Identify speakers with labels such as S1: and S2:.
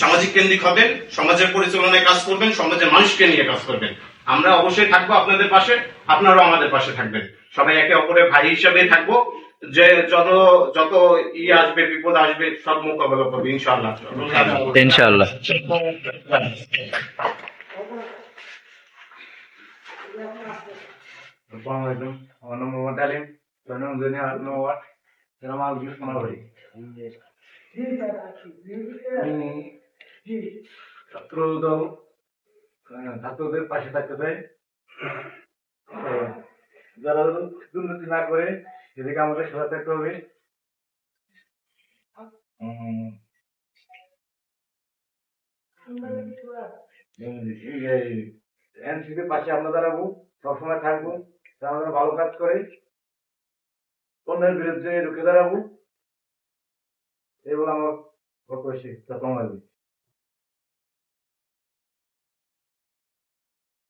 S1: সামাজিক কেন্দ্রিক হবেন সমাজের পরিচালনায় কাজ করবেন সমাজের মানুষকে নিয়ে কাজ করবেন। আমরা অবশ্যই থাকব আপনাদের পাশে আপনারাও আমাদের পাশে থাকবেন। সবাই একে অপরের ভাই হিসাবে থাকব যে যত যত ই আসবে বিপদ আসবে সব মোকাবেলা করবে ইনশাআল্লাহ।
S2: ইনশাআল্লাহ।
S3: Assalamualaikum. আমার নাম মোহাম্মদ আলিম জন্ম ছাত্র ছাত্রদের পাশে থাকতে চাই। যারা দুর্নীতি না করে সেদিকে আমাদের সহায় থাকতে হবে। এনসিপির পাশে আমরা দাঁড়াবো, সবসময় থাকব আমরা ভালো কাজ করে, অন্যের বিরুদ্ধে রুখে দাঁড়াবো। এবং আমার বক্তব্য শেষ। আলাইকুম।